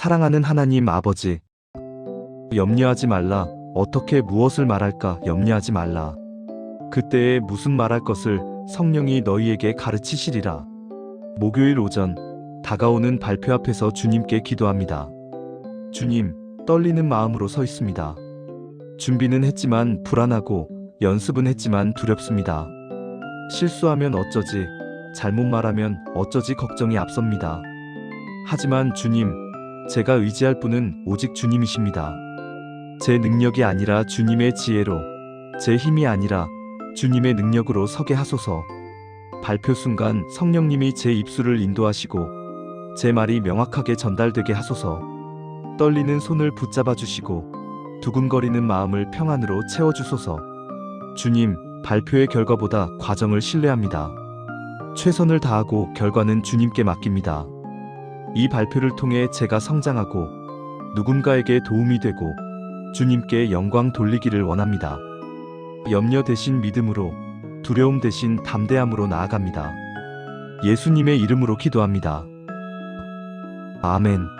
사랑하는 하나님 아버지. 염려하지 말라. 어떻게 무엇을 말할까 염려하지 말라. 그때에 무슨 말할 것을 성령이 너희에게 가르치시리라. 목요일 오전 다가오는 발표 앞에서 주님께 기도합니다. 주님, 떨리는 마음으로 서 있습니다. 준비는 했지만 불안하고 연습은 했지만 두렵습니다. 실수하면 어쩌지, 잘못 말하면 어쩌지 걱정이 앞섭니다. 하지만 주님, 제가 의지할 분은 오직 주님이십니다. 제 능력이 아니라 주님의 지혜로, 제 힘이 아니라 주님의 능력으로 서게 하소서. 발표 순간 성령님이 제 입술을 인도하시고, 제 말이 명확하게 전달되게 하소서. 떨리는 손을 붙잡아 주시고, 두근거리는 마음을 평안으로 채워 주소서. 주님, 발표의 결과보다 과정을 신뢰합니다. 최선을 다하고 결과는 주님께 맡깁니다. 이 발표를 통해 제가 성장하고 누군가에게 도움이 되고 주님께 영광 돌리기를 원합니다. 염려 대신 믿음으로 두려움 대신 담대함으로 나아갑니다. 예수님의 이름으로 기도합니다. 아멘.